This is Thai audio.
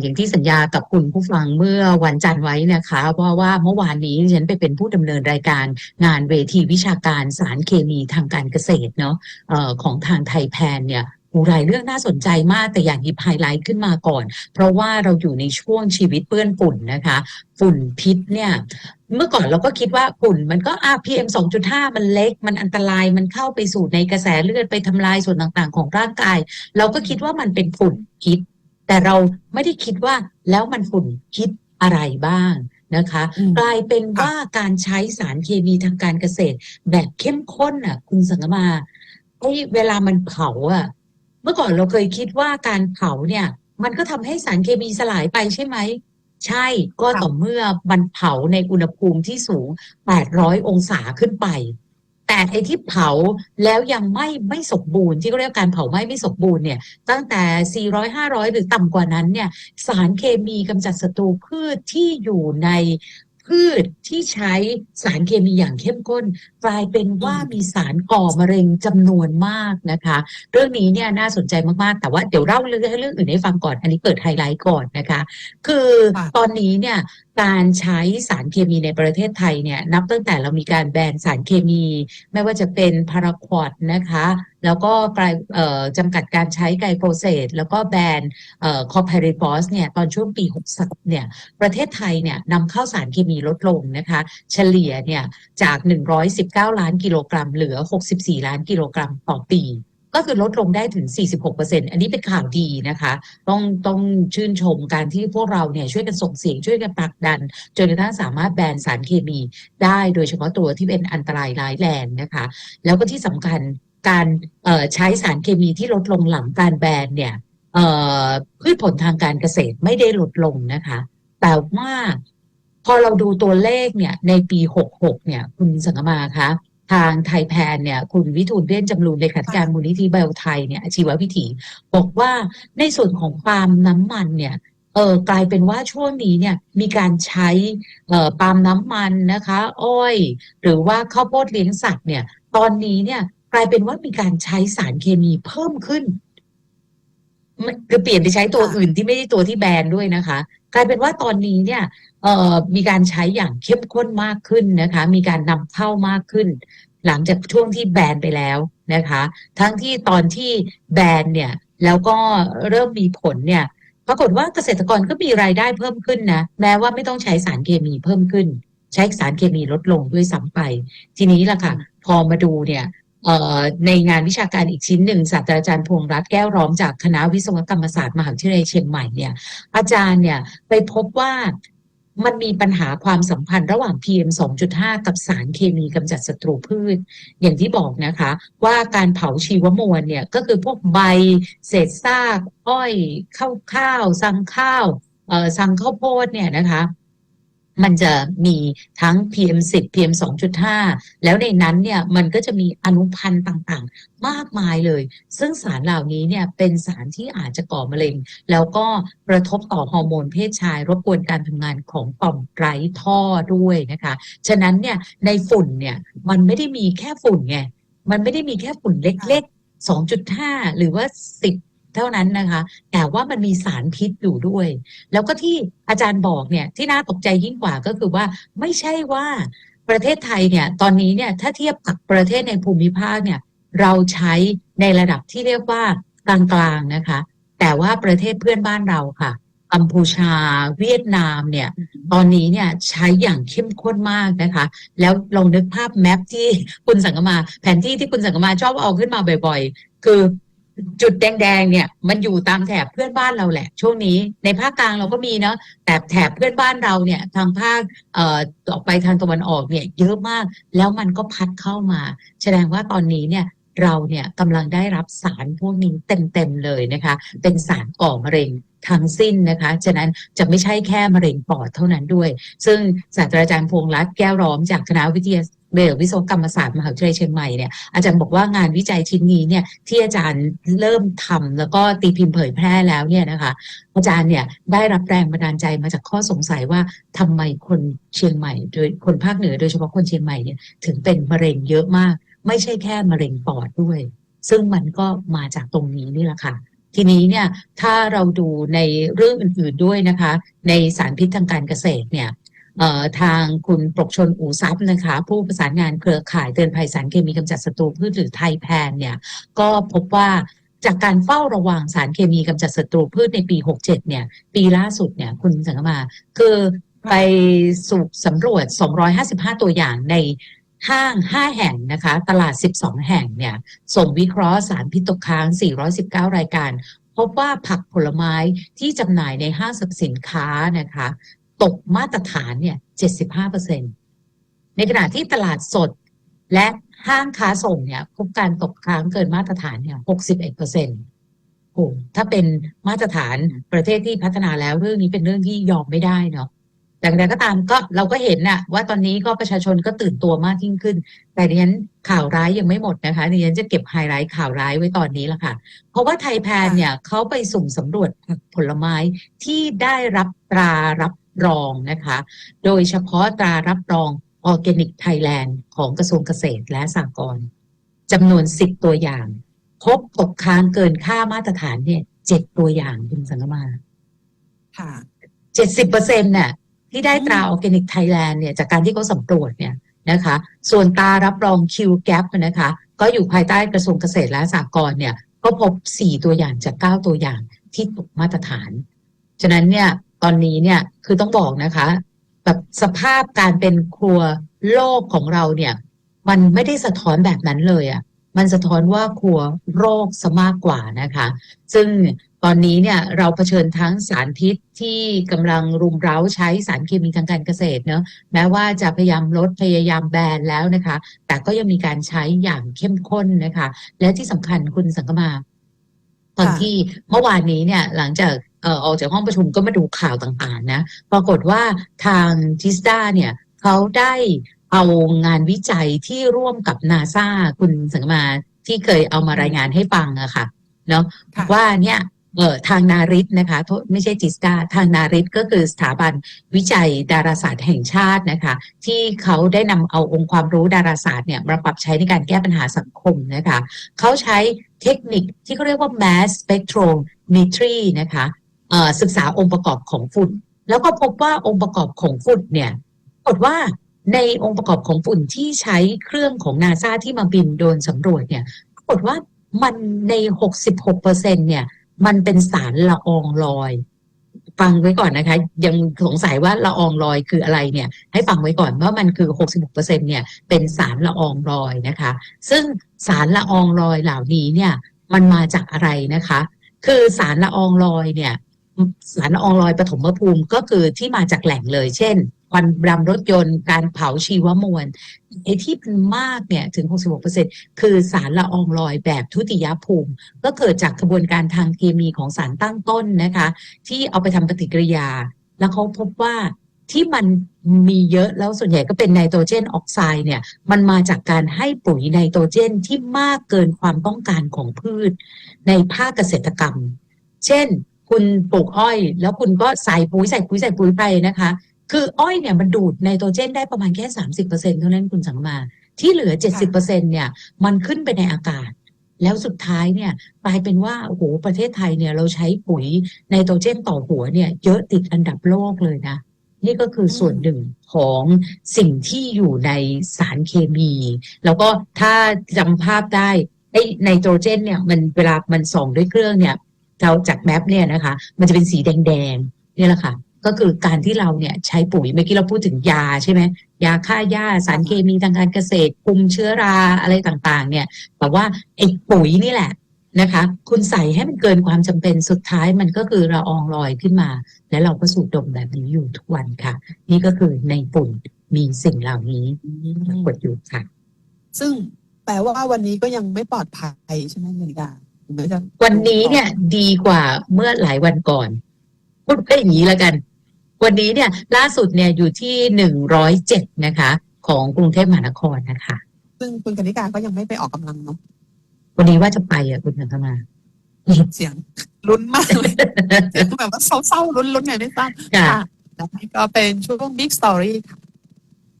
อย่างที่สัญญากับคุณผู้ฟังเมื่อวันจันทร์ไว้นะคะเพราะว่าเมื่อวานนี้ฉันไปเป็นผู้ดำเนินรายการงานเวทีวิชาการสารเคมีทางการเกษตรเนาะออของทางไทยแพนเนี่ยหูรายเรื่องน่าสนใจมากแต่อยากหยิบไฮไลท์ขึ้นมาก่อน เพราะว่าเราอยู่ในช่วงชีวิตเปื้อนฝุ่นนะคะ ฝุ่นพิษเนี่ยเมื่อก่อนเราก็คิดว่าฝุ่นมันก็อะ PM 2.5 มันเล็ก มันอันตรายมันเข้าไปสู่ในกระแสเลือดไปทำลายส่วนต่างๆ ของร่างกาย เราก็คิดว่ามันเป็นฝุ่นพิษ แต่เราไม่ได้คิดว่าแล้วมันฝุ่นพิษอะไรบ้างนะคะอืมกลายเป็นว่าการใช้สารเคมีทางการเกษตร แบบเข้มข้นอะ คุณสังกมาไอ้เวลามันเผาอะ เมื่อก่อนเราเคยคิดว่าการเผาเนี่ย มันก็ทำให้สารเคมีสลายไปใช่ไหมใช่ก็ค่ะต่อเมื่อมันเผาในอุณหภูมิที่สูง 800 องศาขึ้นไป แต่ไอ้ที่เผาแล้วยังไม่ไม่สมบูรณ์ ที่เขาเรียกการเผาไหม้ไม่สมบูรณ์เนี่ยตั้งแต่ 400 500 หรือต่ำกว่านั้นเนี่ยสารเคมีกำจัดศัตรูพืชที่อยู่ในพืชที่ใช้สารเคมีอย่างเข้มข้น กลายเป็นว่ามีสารก่อมะเร็งจำนวนมากนะคะ เรื่องนี้เนี่ยน่าสนใจมากๆ แต่ว่าเดี๋ยวเล่าเรื่องเรื่องอื่นให้ฟังก่อน อันนี้เปิดไฮไลท์ก่อนนะคะ คือค่ะตอนนี้เนี่ย การใช้สารเคมีในประเทศไทยเนี่ยนับตั้งแต่เรามีการแบนสารเคมี ไม่ว่าจะเป็นพาราควอดนะคะ แล้วก็กลจำกัดการใช้ไกลโปรเซสแล้วก็แบนเอ่อคอพริบอสเนี่ยตอนช่วงปี63เนี่ยประเทศไทยเนี่ยนำเข้าสารเคมีลดลงนะคะ เฉลี่ยเนี่ยจาก 119 ล้านกิโลกรัม เหลือ 64 ล้านกิโลกรัมต่อปี ก็คือลดลงได้ถึง 46%อันนี้เป็นข่าวดีนะคะ ต้องต้องชื่นชมการที่พวกเราเนี่ยช่วยกันส่งเสียงช่วยกันผลักดัน จนกระทั่งสามารถแบนสารเคมีได้โดยเฉพาะตัวที่เป็นอันตรายร้ายแรงนะคะ แล้วก็ที่สำคัญการใช้สารเคมีที่ลดลงหลังการแบนเนี่ยพืชผลทางการเกษตรไม่ได้ลดลงนะคะ แต่ว่าพอเราดูตัวเลขเนี่ยในปี 66 เนี่ยคุณสังกมาคะ ทางไทยแพนเนี่ยคุณวิทูลเลี่ยนจำรูนเลขาธิการมูลนิธิไบโอไทยเนี่ยชีววิถี บอกว่าในส่วนของปาล์มน้ำมันเนี่ยเออกลายเป็นว่าช่วงนี้เนี่ยมีการใช้เอ่อปาล์มน้ำมันนะคะอ้อย หรือว่าข้าวโพดเลี้ยงสัตว์เนี่ย ตอนนี้เนี่ยกลายเป็นว่ามีการใช้สารเคมีเพิ่มขึ้นคือเปลี่ยนไปใช้ตัวอื่นที่ไม่ได้ตัวที่แบนด้วยนะคะ กลายเป็นว่าตอนนี้เนี่ย มีการใช้อย่างเข้มข้นมากขึ้นนะคะ มีการนำเข้ามากขึ้น หลังจากช่วงที่แบนไปแล้วนะคะ ทั้งที่ตอนที่แบนเนี่ยแล้วก็เริ่มมีผลเนี่ยปรากฏว่าเกษตรกรก็มีรายได้เพิ่มขึ้นนะแม้ว่าไม่ต้องใช้สารเคมีเพิ่มขึ้น ใช้สารเคมีลดลงด้วยซ้ำไป ทีนี้ล่ะค่ะ พอมาดูเนี่ยในงานวิชาการอีกชิ้นหนึ่งศาสตราจารย์พงรัตนแก้วร้อมจากคณะวิศวกรรมศาสตร์มหาวิทยาลัยเชียงใหม่เนี่ยอาจารย์เนี่ยไปพบว่า มันมีปัญหาความสัมพันธ์ระหว่าง PM 2.5 กับสารเคมีกำจัดศัตรูพืช อย่างที่บอกนะคะ ว่าการเผาชีวมวลเนี่ยก็คือพวกใบเศษซากอ้อยข้าวข้าวสังข้าวเอ่อสังข้าวโพดเนี่ยนะคะ มันจะมีทั้ง PM10 PM 2.5 แล้วในนั้นเนี่ยมันก็จะมีอนุพันธ์ต่างๆ มากมายเลย ซึ่งสารเหล่านี้เนี่ยเป็นสารที่อาจจะก่อมะเร็ง แล้วก็กระทบต่อฮอร์โมนเพศชาย รบกวนการทำงานของต่อมไร้ท่อด้วยนะคะ ฉะนั้นเนี่ยในฝุ่นเนี่ยมันไม่ได้มีแค่ฝุ่นไง มันไม่ได้มีแค่ฝุ่นเล็กๆ2.5 หรือว่า 10 เท่านั้นนะคะ แต่ว่ามันมีสารพิษอยู่ด้วย แล้วก็ที่อาจารย์บอกเนี่ยที่น่าตกใจยิ่งกว่าก็คือว่าไม่ใช่ว่าประเทศไทยเนี่ยตอนนี้เนี่ยถ้าเทียบกับประเทศในภูมิภาคเนี่ยเราใช้ในระดับที่เรียกว่ากลางๆนะคะ แต่ว่าประเทศเพื่อนบ้านเราค่ะกัมพูชา เวียดนามเนี่ยตอนนี้เนี่ยใช้อย่างเข้มข้นมากนะคะ แล้วลองนึกภาพแมปที่คุณสังกมา แผนที่ที่คุณสังกมาชอบเอาขึ้นมาบ่อย ๆ คือ จุดแดงๆเนี่ย มันอยู่ตามแถบเพื่อนบ้านเราแหละ ช่วงนี้ในภาคกลางเราก็มีเนาะแต่แถบเพื่อนบ้านเราเนี่ยทางภาคเอ่อออกไปทางตะวันออกเนี่ยเยอะมากแล้วมันก็พัดเข้ามา แสดงว่าตอนนี้เนี่ย เราเนี่ยกำลังได้รับสารพวกนี้เต็มๆเลยนะคะ เป็นสารก่อมะเร็งทั้งสิ้นนะคะ ฉะนั้นจะไม่ใช่แค่มะเร็งปอดเท่านั้นด้วย ซึ่งศาสตราจารย์พวงรัตน์แก้วร้อมจากคณะวิทยาเบลวิศวกรรมศาสตร์มหาวิทยาลัยเชียงใหม่เนี่ยอาจารย์บอกว่างานวิจัยชิ้นนี้เนี่ยที่อาจารย์เริ่มทำแล้วก็ตีพิมพ์เผยแพร่แล้วเนี่ยนะคะอาจารย์เนี่ยได้รับแรงบันดาลใจมาจากข้อสงสัยว่าทำไมคนเชียงใหม่ โดยคนภาคเหนือโดยเฉพาะคนเชียงใหม่เนี่ยถึงเป็นมะเร็งเยอะมาก ไม่ใช่แค่มะเร็งปอดด้วย ซึ่งมันก็มาจากตรงนี้นี่แหละค่ะ ทีนี้เนี่ยถ้าเราดูในเรื่องอื่นๆด้วยนะคะ ในสารพิษทางการเกษตรเนี่ยทางคุณปกชนอู่ทรัพย์นะคะ ผู้ประสานงานเครือข่ายเตือนภัยสารเคมีกำจัดศัตรูพืชหรือไทยแพนเนี่ยก็พบว่าจากการเฝ้าระวังสารเคมีกำจัดศัตรูพืชในปี 67 เนี่ย ปีล่าสุดเนี่ยคุณสังกมาคือไปสูบสำรวจ 255 ตัวอย่างใน ห้าง 5 แห่งนะคะ ตลาด 12 แห่งเนี่ย ส่งวิเคราะห์สารพิษตกค้าง 419 รายการ พบว่าผักผลไม้ที่จำหน่ายในห้างสรรพสินค้านะคะ ตกมาตรฐานเนี่ย 75%ในขณะที่ตลาดสดและห้างค้าส่งเนี่ยพบการตกค้างเกินมาตรฐานเนี่ย 61%โอ้ถ้าเป็นมาตรฐานประเทศที่พัฒนาแล้วเรื่องนี้เป็นเรื่องที่ยอมไม่ได้เนาะ แต่อย่างไรก็ตามก็เราก็เห็นน่ะ ว่าตอนนี้ก็ประชาชนก็ตื่นตัวมากยิ่งขึ้น แต่ดิฉันข่าวร้ายยังไม่หมดนะคะดิฉันจะเก็บไฮไลท์ข่าวร้ายไว้ตอนนี้ละค่ะ เพราะว่าไทยแพนเนี่ยเขาไปสุ่มสำรวจผักผลไม้ที่ได้รับตรารับรองนะคะ โดยเฉพาะตรารับรองออร์แกนิกไทยแลนด์ของกระทรวงเกษตรและสหกรณ์จำนวน10ตัวอย่าง พบตกค้างเกินค่ามาตรฐานเนี่ยเจ็ดตัวอย่างคุณสังกมาค่ะเจ็ดสิบเปอร์เซ็นต์น่ะ ที่ได้ตราอืมออร์แกนิกไทยแลนด์เนี่ยจากการที่เขาสำรวจเนี่ยนะคะส่วนตรารับรอง Q Gap นะคะก็อยู่ภายใต้กระทรวงเกษตรและสหกรณ์เนี่ยก็พบสี่ตัวอย่างจากเก้าตัวอย่างที่ตกมาตรฐาน ฉะนั้นเนี่ยตอนนี้เนี่ยคือต้องบอกนะคะแบบสภาพการเป็นครัวโลกของเราเนี่ยมันไม่ได้สะท้อนแบบนั้นเลยอะ่ะมันสะท้อนว่าครัวโรคซะมากกว่านะคะ ซึ่ง ตอนนี้เนี่ยเราเผชิญทั้งสารพิษที่กำลังรุมเร้าใช้สารเคมีทางการเกษตรเนอะแม้ว่าจะพยายามลดพยายามแบนแล้วนะคะ แต่ก็ยังมีการใช้อย่างเข้มข้นนะคะ และที่สำคัญคุณสังกมาตอนค่ะที่เมื่อวานนี้เนี่ยหลังจากเอ่อออกจากห้องประชุมก็มาดูข่าวต่างๆนะปรากฏว่าทางทิสดาเนี่ยเขาได้เอางานวิจัยที่ร่วมกับนาซาคุณสังกมาที่เคยเอามารายงานให้ฟังอะค่ะเนาะค่ะว่าเนี่ย เออทางนาริตนะคะไม่ใช่จิสตาทางนาริตก็คือสถาบันวิจัยดาราศาสตร์แห่งชาตินะคะ ที่เขาได้นำเอาองค์ความรู้ดาราศาสตร์เนี่ยมาปรับใช้ในการแก้ปัญหาสังคมนะคะ เขาใช้เทคนิคที่เขาเรียกว่า mass spectrometry นะคะเอ่อศึกษาองค์ประกอบของฝุ่น แล้วก็พบว่าองค์ประกอบของฝุ่นเนี่ยกฏว่าในองค์ประกอบของฝุ่นที่ใช้เครื่องของนาซาที่มาบินโดนสำรวจเนี่ยปรากฏว่ามันใน 66%เนี่ย มันเป็นสารละอองลอย ฟังไว้ก่อนนะคะ ยังสงสัยว่าละอองลอยคืออะไรเนี่ย ให้ฟังไว้ก่อนว่ามันคือ 66%เนี่ยเป็นสารละอองลอยนะคะ ซึ่งสารละอองลอยเหล่านี้เนี่ยมันมาจากอะไรนะคะ คือสารละอองลอยเนี่ยสารละอองลอยปฐมภูมิก็คือที่มาจากแหล่งเลย เช่น ควันดำรถยนต์ การเผาชีวมวลไอ้ที่เป็นมากเนี่ยถึง 66%คือสารละอองลอยแบบทุติยภูมิ ก็เกิดจากกระบวนการทางเคมีของสารตั้งต้นนะคะ ที่เอาไปทำปฏิกิริยา แล้วเขาพบว่าที่มันมีเยอะแล้วส่วนใหญ่ก็เป็นไนโตรเจนออกไซด์เนี่ย มันมาจากการให้ปุ๋ยไนโตรเจนที่มากเกินความต้องการของพืช ในภาคเกษตรกรรม เช่น คุณปลูกอ้อย แล้วคุณก็ใส่ปุ๋ยใส่ปุ๋ยใส่ปุ๋ยไปนะคะ คืออ้อยเนี่ยมันดูดไนโตรเจนได้ประมาณแค่ 30%เท่านั้นคุณสังมา ที่เหลือ 70%เนี่ย มันขึ้นไปในอากาศ แล้วสุดท้ายเนี่ยกลายเป็นว่าโอ้โหประเทศไทยเนี่ยเราใช้ปุ๋ยไนโตรเจนต่อหัวเนี่ย เยอะติดอันดับโลกเลยนะ นี่ก็คือส่วนหนึ่งของสิ่งที่อยู่ในสารเคมี แล้วก็ถ้าจำภาพได้ไอ้ไนโตรเจนเนี่ยมันเวลามันส่องด้วยเครื่องเนี่ยเราจากแมปเนี่ยนะคะ มันจะเป็นสีแดงๆเนี่ยแหละค่ะ ก็คือการที่เราเนี่ยใช้ปุ๋ยเมื่อกี้เราพูดถึงยาใช่ไหมยาฆ่าหญ้าสารเคมีทางการเกษตรคุมเชื้อราอะไรต่างๆ เนี่ยแต่ว่าไอ้ปุ๋ยนี่แหละนะคะ คุณใส่ให้มันเกินความจำเป็นสุดท้ายมันก็คือละอองลอยขึ้นมา และเราก็สูดดมแบบนี้อยู่ทุกวันค่ะ นี่ก็คือในฝุ่นมีสิ่งเหล่านี้ปรากฏอยู่ค่ะ ซึ่งแปลว่าวันนี้ก็ยังไม่ปลอดภัยใช่ไหมเมริกาถึงแม้จะวันนี้เนี่ย ดีกว่าเมื่อหลายวันก่อนพูดไปอย่างนี้แล้วกัน วันนี้เนี่ยล่าสุดเนี่ยอยู่ที่หนึ่งร้อยเจ็ดนะคะ ของกรุงเทพมหานครนะคะ ซึ่งคุณกนิกาก็ยังไม่ไปออกกำลังเนาะวันนี้ว่าจะไปอะคุณสังคมาเสียงลุ้นมากเลยเสียงแบบว่าเศร้าๆลุ้นๆไงไม่ทราบค่ะค่ะนะคะก็เป็นช่วง Big Story ค่ะ